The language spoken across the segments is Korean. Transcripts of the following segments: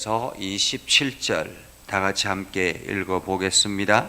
서 27절 다 같이 함께 읽어 보겠습니다.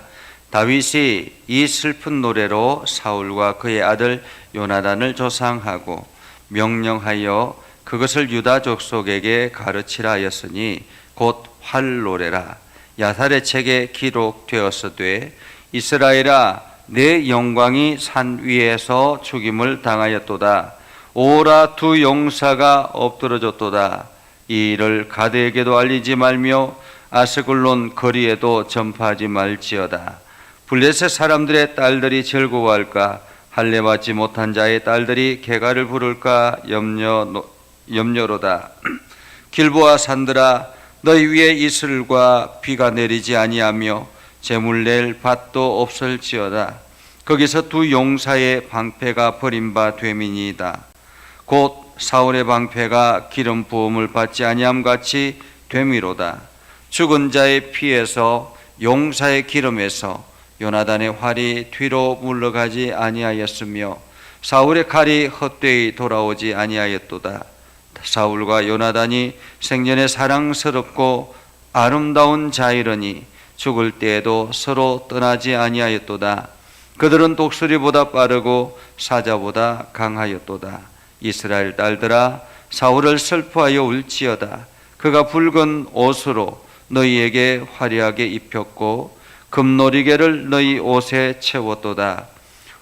다윗이 이 슬픈 노래로 사울과 그의 아들 요나단을 조상하고 명령하여 그것을 유다 족속에게 가르치라 하였으니 곧 활 노래라. 야살의 책에 기록되었으되 이스라엘아 내 영광이 산 위에서 죽임을 당하였도다. 오라 두 용사가 엎드러졌도다 이 일을 가드에게도 알리지 말며 아스글론 거리에도 전파하지 말지어다. 블레셋 사람들의 딸들이 즐거워할까? 할례 받지 못한 자의 딸들이 개가를 부를까? 염려 염려로다. 길보아 산들아 너희 위에 이슬과 비가 내리지 아니하며 재물 낼 밭도 없을지어다. 거기서 두 용사의 방패가 버림바 되민이다. 곧 사울의 방패가 기름 부음을 받지 아니함 같이 되미로다. 죽은 자의 피에서 용사의 기름에서 요나단의 활이 뒤로 물러가지 아니하였으며 사울의 칼이 헛되이 돌아오지 아니하였도다. 사울과 요나단이 생전에 사랑스럽고 아름다운 자이러니 죽을 때에도 서로 떠나지 아니하였도다. 그들은 독수리보다 빠르고 사자보다 강하였도다. 이스라엘 딸들아 사울을 슬퍼하여 울지어다. 그가 붉은 옷으로 너희에게 화려하게 입혔고 금노리개를 너희 옷에 채웠도다.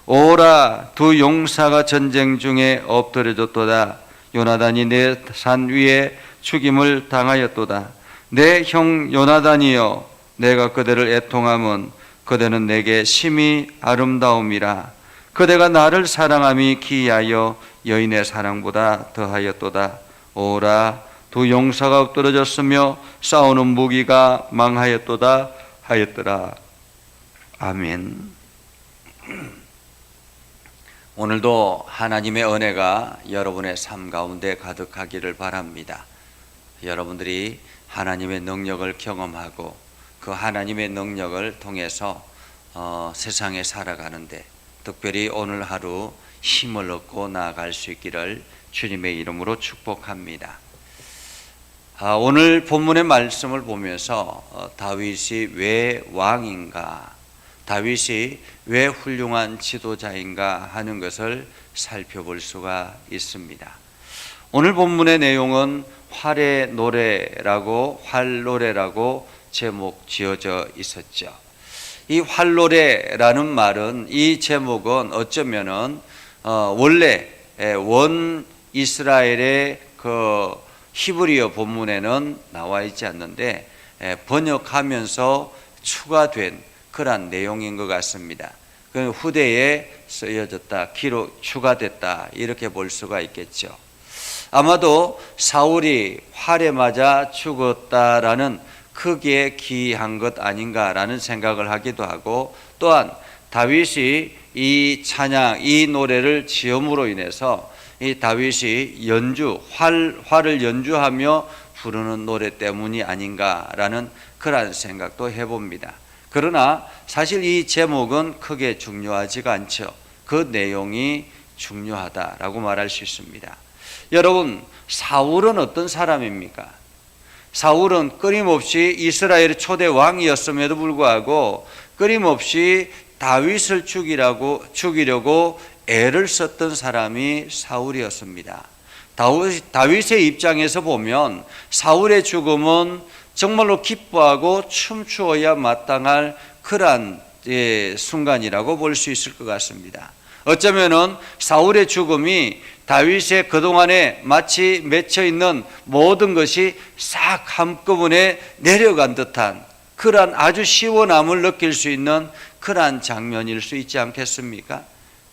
오라 두 용사가 전쟁 중에 엎드려졌도다. 요나단이 내 산 위에 죽임을 당하였도다. 내 형 요나단이여 내가 그대를 애통함은 그대는 내게 심히 아름다움이라 그대가 나를 사랑함이 기이하여 여인의 사랑보다 더하였도다. 오라 두 용사가 엎드러졌으며 싸우는 무기가 망하였도다 하였더라. 아멘. 오늘도 하나님의 은혜가 여러분의 삶 가운데 가득하기를 바랍니다. 여러분들이 하나님의 능력을 경험하고 그 하나님의 능력을 통해서 어, 세상에 살아가는데 특별히 오늘 하루 힘을 얻고 나아갈 수 있기를 주님의 이름으로 축복합니다. 아, 오늘 본문의 말씀을 보면서 어, 다윗이 왜 왕인가, 다윗이 왜 훌륭한 지도자인가 하는 것을 살펴볼 수가 있습니다. 오늘 본문의 내용은 활의 노래라고 활 노래라고 제목 지어져 있었죠. 이 활노래라는 말은 이 제목은 어쩌면은 어, 원래 원 이스라엘의 그 히브리어 본문에는 나와 있지 않는데 번역하면서 추가된 그러한 내용인 것 같습니다. 그 후대에 쓰여졌다, 기록 추가됐다 이렇게 볼 수가 있겠죠. 아마도 사울이 활에 맞아 죽었다라는 크기에 기이한 것 아닌가라는 생각을 하기도 하고 또한 다윗이 이 찬양, 이 노래를 지음으로 인해서 이 다윗이 연주, 활, 활을 연주하며 부르는 노래 때문이 아닌가라는 그러한 생각도 해봅니다. 그러나 사실 이 제목은 크게 중요하지가 않죠. 그 내용이 중요하다라고 말할 수 있습니다. 여러분, 사울은 어떤 사람입니까? 사울은 끊임없이 이스라엘의 초대 왕이었음에도 불구하고 끊임없이 다윗을 죽이라고 죽이려고 애를 썼던 사람이 사울이었습니다. 다윗의 입장에서 보면 사울의 죽음은 정말로 기뻐하고 춤추어야 마땅할 그러한 예, 순간이라고 볼 수 있을 것 같습니다. 어쩌면은 사울의 죽음이 다윗의 그동안에 마치 맺혀 있는 모든 것이 싹 한꺼번에 내려간 듯한 그러한 아주 시원함을 느낄 수 있는 그러한 장면일 수 있지 않겠습니까?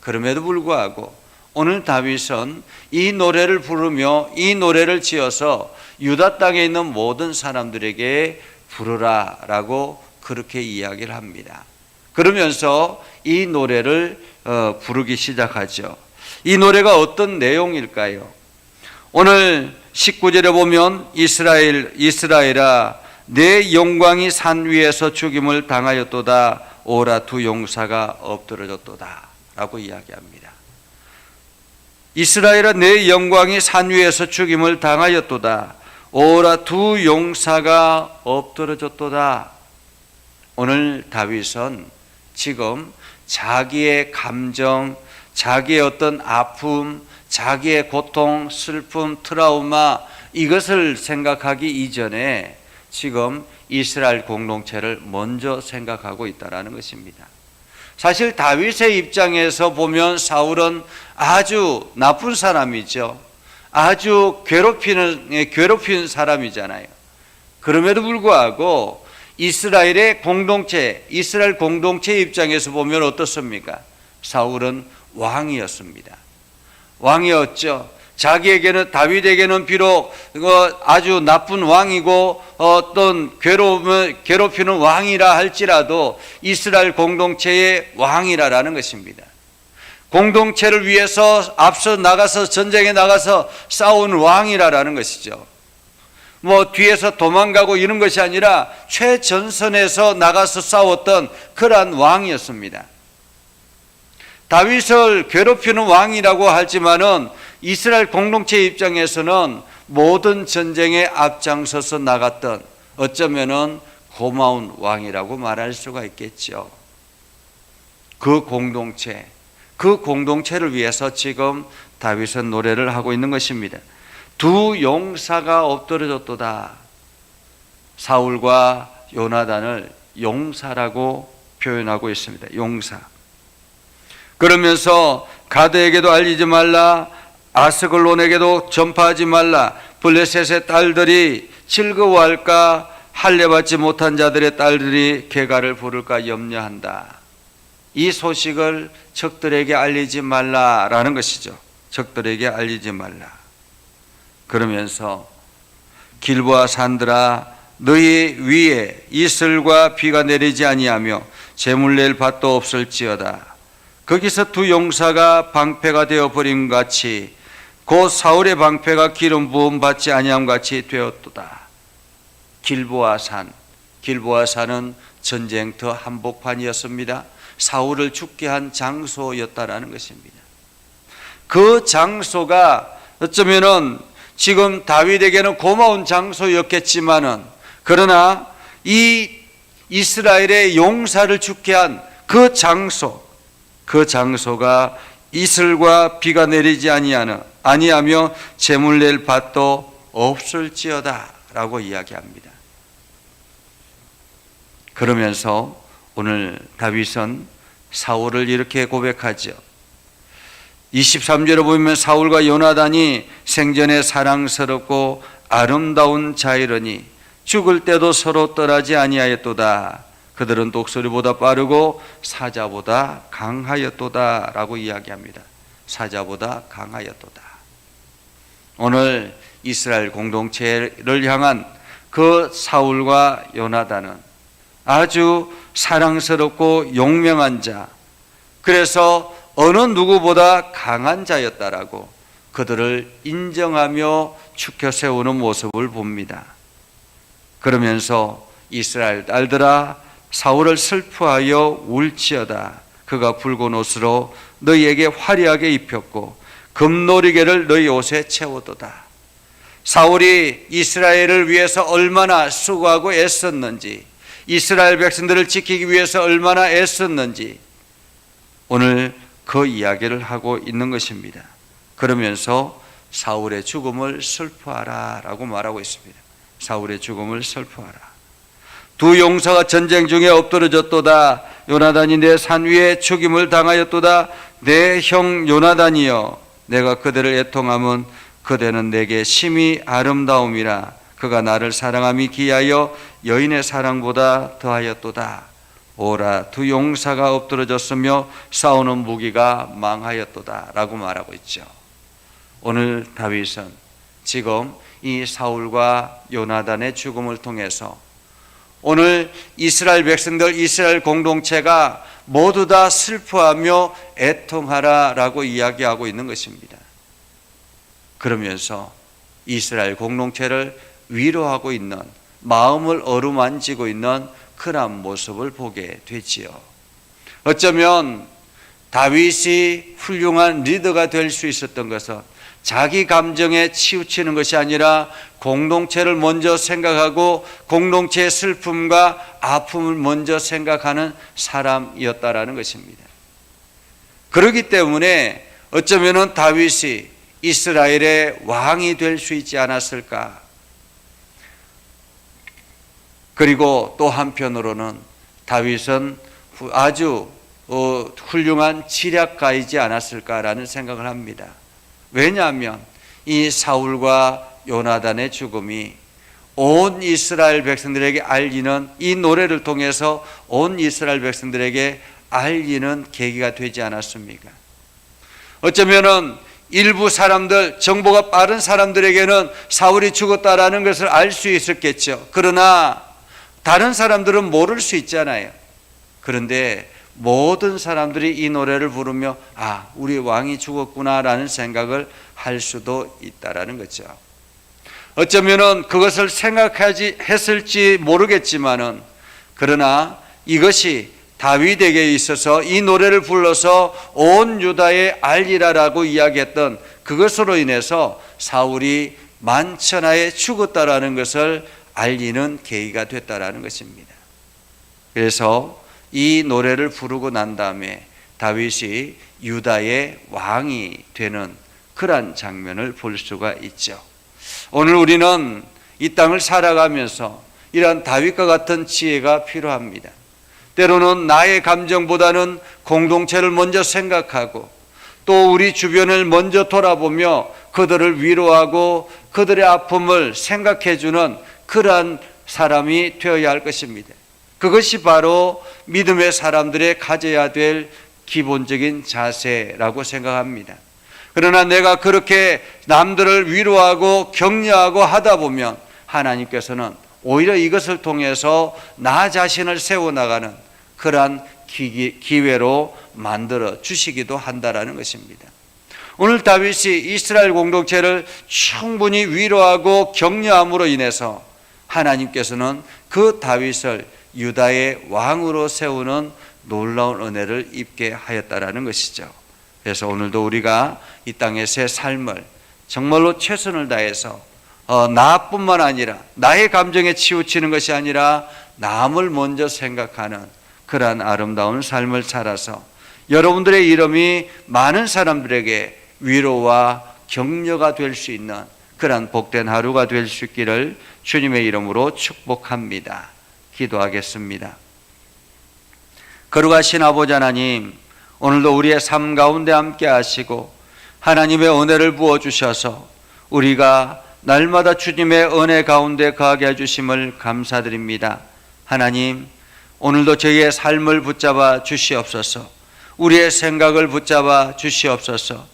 그럼에도 불구하고 오늘 다윗은 이 노래를 부르며 이 노래를 지어서 유다 땅에 있는 모든 사람들에게 부르라라고 그렇게 이야기를 합니다. 그러면서 이 노래를 어, 부르기 시작하죠. 이 노래가 어떤 내용일까요? 오늘 19절에 보면 이스라엘 이스라엘아 내 영광이 산 위에서 죽임을 당하였도다 오라 두 용사가 엎드러졌도다 라고 이야기합니다. 이스라엘아 내 영광이 산 위에서 죽임을 당하였도다 오라 두 용사가 엎드러졌도다. 오늘 다윗은 지금 자기의 감정, 자기의 어떤 아픔, 자기의 고통, 슬픔, 트라우마 이것을 생각하기 이전에 지금 이스라엘 공동체를 먼저 생각하고 있다라는 것입니다. 사실 다윗의 입장에서 보면 사울은 아주 나쁜 사람이죠. 아주 괴롭히는 예, 괴롭히는 사람이잖아요. 그럼에도 불구하고 이스라엘의 공동체, 이스라엘 공동체 입장에서 보면 어떻습니까? 사울은 왕이었습니다. 왕이었죠. 자기에게는 다윗에게는 비록 이거 아주 나쁜 왕이고 어떤 괴로움을 괴롭히는 왕이라 할지라도 이스라엘 공동체의 왕이라라는 것입니다. 공동체를 위해서 앞서 나가서 전쟁에 나가서 싸운 왕이라라는 것이죠. 뭐 뒤에서 도망가고 이런 것이 아니라 최전선에서 나가서 싸웠던 그러한 왕이었습니다. 다윗을 괴롭히는 왕이라고 하지만은 이스라엘 공동체 입장에서는 모든 전쟁에 앞장서서 나갔던 어쩌면은 고마운 왕이라고 말할 수가 있겠죠. 그 공동체, 그 공동체를 위해서 지금 다윗은 노래를 하고 있는 것입니다. 두 용사가 엎드려졌도다. 사울과 요나단을 용사라고 표현하고 있습니다. 용사. 그러면서 가드에게도 알리지 말라, 아스글론에게도 전파하지 말라. 블레셋의 딸들이 즐거워할까, 할례받지 못한 자들의 딸들이 개가를 부를까 염려한다. 이 소식을 적들에게 알리지 말라라는 것이죠. 적들에게 알리지 말라. 그러면서 길보아 산들아 너희 위에 이슬과 비가 내리지 아니하며 재물 낼 밭도 없을지어다. 거기서 두 용사가 방패가 되어 버림 같이 곧 사울의 방패가 기름 부음 받지 아니함 같이 되었도다. 길보아 산, 길보아 산은 전쟁터 한복판이었습니다. 사울을 죽게 한 장소였다라는 것입니다. 그 장소가 어쩌면은 지금 다윗에게는 고마운 장소였겠지만은 그러나 이 이스라엘의 용사를 죽게 한 그 장소 그 장소가 이슬과 비가 내리지 아니하는 아니하며 재물 낼 밭도 없을지어다라고 이야기합니다. 그러면서 오늘 다윗은 사울을 이렇게 고백하죠. 23절에 보면 사울과 요나단이 생전에 사랑스럽고 아름다운 자이러니 죽을 때도 서로 떠나지 아니하였도다. 그들은 독수리보다 빠르고 사자보다 강하였도다라고 이야기합니다. 사자보다 강하였도다. 오늘 이스라엘 공동체를 향한 그 사울과 요나단은 아주 사랑스럽고 용명한 자, 그래서 어느 누구보다 강한 자였다라고 그들을 인정하며 축혀 세우는 모습을 봅니다. 그러면서 이스라엘 딸들아 사울을 슬퍼하여 울지어다. 그가 붉은 옷으로 너희에게 화려하게 입혔고 금놀이개를 너희 옷에 채우도다. 사울이 이스라엘을 위해서 얼마나 수고하고 애썼는지 이스라엘 백성들을 지키기 위해서 얼마나 애썼는지 오늘 그 이야기를 하고 있는 것입니다. 그러면서 사울의 죽음을 슬퍼하라 라고 말하고 있습니다. 사울의 죽음을 슬퍼하라. 두 용사가 전쟁 중에 엎드러졌도다. 요나단이 내 산 위에 죽임을 당하였도다. 내 형 요나단이여, 내가 그들을 애통함은 그대는 내게 심히 아름다움이라. 그가 나를 사랑함이 기하여 여인의 사랑보다 더하였도다. 오라 두 용사가 엎드러졌으며 싸우는 무기가 망하였도다라고 말하고 있죠. 오늘 다윗은 지금 이 사울과 요나단의 죽음을 통해서 오늘 이스라엘 백성들 이스라엘 공동체가 모두 다 슬퍼하며 애통하라라고 이야기하고 있는 것입니다. 그러면서 이스라엘 공동체를 위로하고 있는 마음을 어루만지고 있는 그런 모습을 보게 되지요. 어쩌면 다윗이 훌륭한 리더가 될 수 있었던 것은 자기 감정에 치우치는 것이 아니라 공동체를 먼저 생각하고 공동체의 슬픔과 아픔을 먼저 생각하는 사람이었다라는 것입니다. 그렇기 때문에 어쩌면은 다윗이 이스라엘의 왕이 될 수 있지 않았을까? 그리고 또 한편으로는 다윗은 아주 어, 훌륭한 지략가이지 않았을까라는 생각을 합니다. 왜냐하면 이 사울과 요나단의 죽음이 온 이스라엘 백성들에게 알리는 이 노래를 통해서 온 이스라엘 백성들에게 알리는 계기가 되지 않았습니까? 어쩌면은 일부 사람들, 정보가 빠른 사람들에게는 사울이 죽었다라는 것을 알 수 있었겠죠. 그러나 다른 사람들은 모를 수 있잖아요. 그런데 모든 사람들이 이 노래를 부르며 아, 우리 왕이 죽었구나라는 생각을 할 수도 있다라는 거죠. 어쩌면은 그것을 생각하지 했을지 모르겠지만은 그러나 이것이 다윗에게 있어서 이 노래를 불러서 온 유다에 알리라라고 이야기했던 그것으로 인해서 사울이 만천하에 죽었다라는 것을 알리는 계기가 됐다라는 것입니다. 그래서 이 노래를 부르고 난 다음에 다윗이 유다의 왕이 되는 그러한 장면을 볼 수가 있죠. 오늘 우리는 이 땅을 살아가면서 이러한 다윗과 같은 지혜가 필요합니다. 때로는 나의 감정보다는 공동체를 먼저 생각하고 또 우리 주변을 먼저 돌아보며 그들을 위로하고 그들의 아픔을 생각해 주는 그러한 사람이 되어야 할 것입니다. 그것이 바로 믿음의 사람들의 가져야 될 기본적인 자세라고 생각합니다. 그러나 내가 그렇게 남들을 위로하고 격려하고 하다 보면 하나님께서는 오히려 이것을 통해서 나 자신을 세워나가는 그러한 기회로 만들어 주시기도 한다라는 것입니다. 오늘 다윗이 이스라엘 공동체를 충분히 위로하고 격려함으로 인해서 하나님께서는 그 다윗을 유다의 왕으로 세우는 놀라운 은혜를 입게 하였다라는 것이죠. 그래서 오늘도 우리가 이 땅의 새 삶을 정말로 최선을 다해서 어, 나뿐만 아니라 나의 감정에 치우치는 것이 아니라 남을 먼저 생각하는 그러한 아름다운 삶을 살아서 여러분들의 이름이 많은 사람들에게 위로와 격려가 될 수 있는 그러한 복된 하루가 될 수 있기를 주님의 이름으로 축복합니다. 기도하겠습니다. 거룩하신 아버지 하나님, 오늘도 우리의 삶 가운데 함께 하시고 하나님의 은혜를 부어 주셔서 우리가 날마다 주님의 은혜 가운데 거하게 해 주심을 감사드립니다. 하나님, 오늘도 저희의 삶을 붙잡아 주시옵소서. 우리의 생각을 붙잡아 주시옵소서.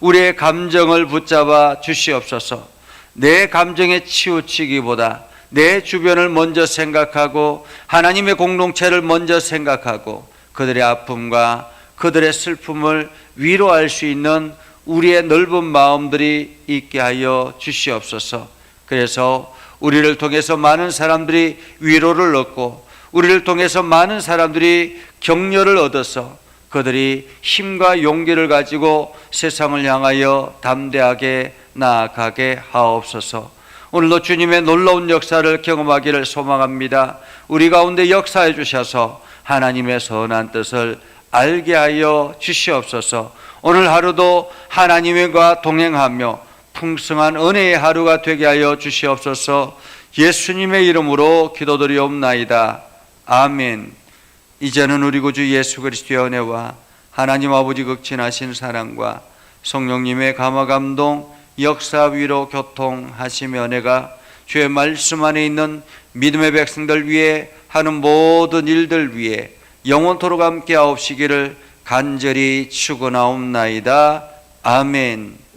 우리의 감정을 붙잡아 주시옵소서. 내 감정에 치우치기보다 내 주변을 먼저 생각하고 하나님의 공동체를 먼저 생각하고 그들의 아픔과 그들의 슬픔을 위로할 수 있는 우리의 넓은 마음들이 있게 하여 주시옵소서. 그래서 우리를 통해서 많은 사람들이 위로를 얻고 우리를 통해서 많은 사람들이 격려를 얻어서 그들이 힘과 용기를 가지고 세상을 향하여 담대하게 나아가게 하옵소서. 오늘도 주님의 놀라운 역사를 경험하기를 소망합니다. 우리 가운데 역사해 주셔서 하나님의 선한 뜻을 알게 하여 주시옵소서. 오늘 하루도 하나님과 동행하며 풍성한 은혜의 하루가 되게 하여 주시옵소서. 예수님의 이름으로 기도드리옵나이다. 아멘. 이제는 우리 구주 예수 그리스도의 은혜와 하나님 아버지 극진하신 사랑과 성령님의 감화 감동 역사 위로 교통하시며 은혜가 주의 말씀 안에 있는 믿음의 백성들 위해 하는 모든 일들 위해 영원토록 함께 하옵시기를 간절히 축원하옵나이다. 아멘.